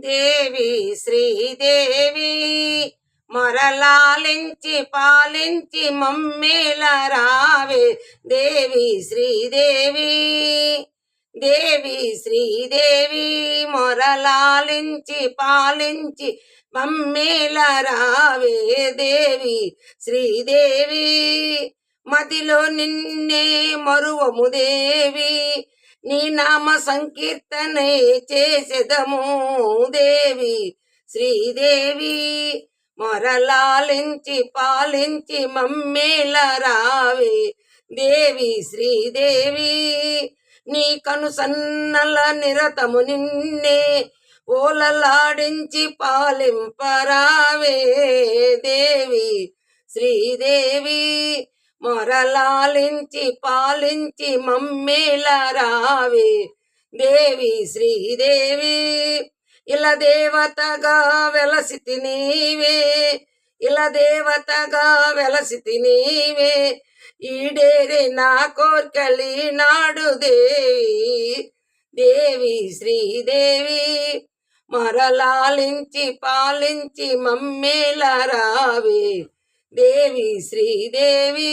దేవి శ్రీదేవి మరలాలించి పాలించి మమ్మేల రావే. దేవి శ్రీదేవి దేవి శ్రీదేవి మొరలాలించి పాలించి మమ్మేల రావే. దేవి శ్రీదేవి మదిలో నిన్నే మరువము దేవి. నీ నామ సంకీర్తనే చేసెదము దేవి. శ్రీదేవి మొరలాలించి పాలించి మమ్మేల రావి. దేవి శ్రీదేవి నీ కను సన్నల నిరతము నిన్నే ఓలలాడించి పాలింపరావే. దేవి శ్రీదేవి మొరలాలించి పాలించి మమ్మేల రావే. దేవి శ్రీదేవి ఇలా దేవతగా వెలసితి నీవే. ఇలా దేవతగా వెలసితి నీవే. ఈడేరి నా కోర్కలి నాడు దేవి. దేవి శ్రీదేవి మరలాలించి పాలించి మమ్మేల రావే. దేవి శ్రీదేవి